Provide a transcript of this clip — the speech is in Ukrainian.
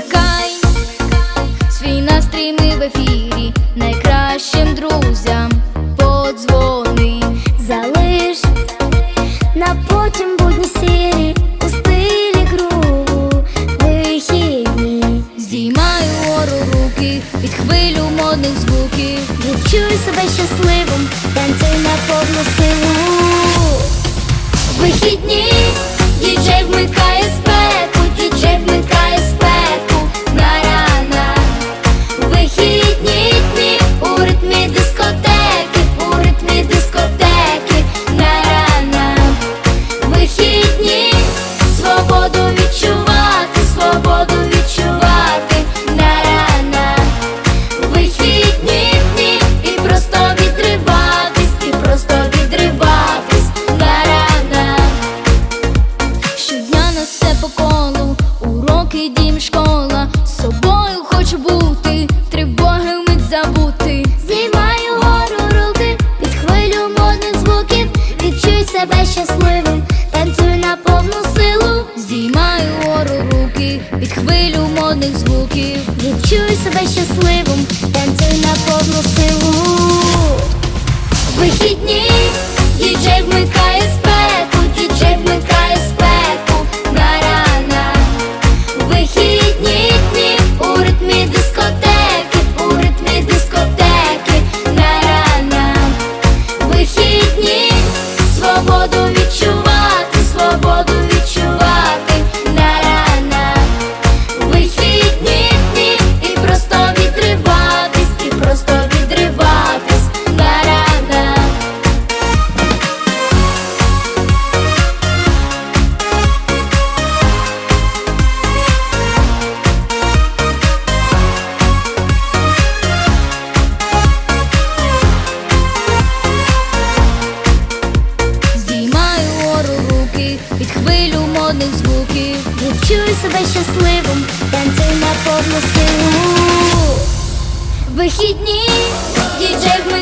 Вмикай свій настрій ми в ефірі, найкращим друзям подзвони. Залиш на потім будні сірі у стилі кругу вихідні. Здіймай угору руки від хвилю модних звуків. Відчуй себе щасливим, танцюй на повну силу. Вихідні діджей вмикає уроки, дім, школа. З собою хочу бути, тривоги вмить забути. Знімаю гору руки під хвилю модних звуків. Відчуй себе щасливим, танцюй на повну силу. Знімаю гору руки під хвилю модних звуків. Відчуй себе щасливим, танцюй руки від хвилю модних звуків. Відчуй себе щасливим, танцюй на повну силу. Вихідні діджей спеку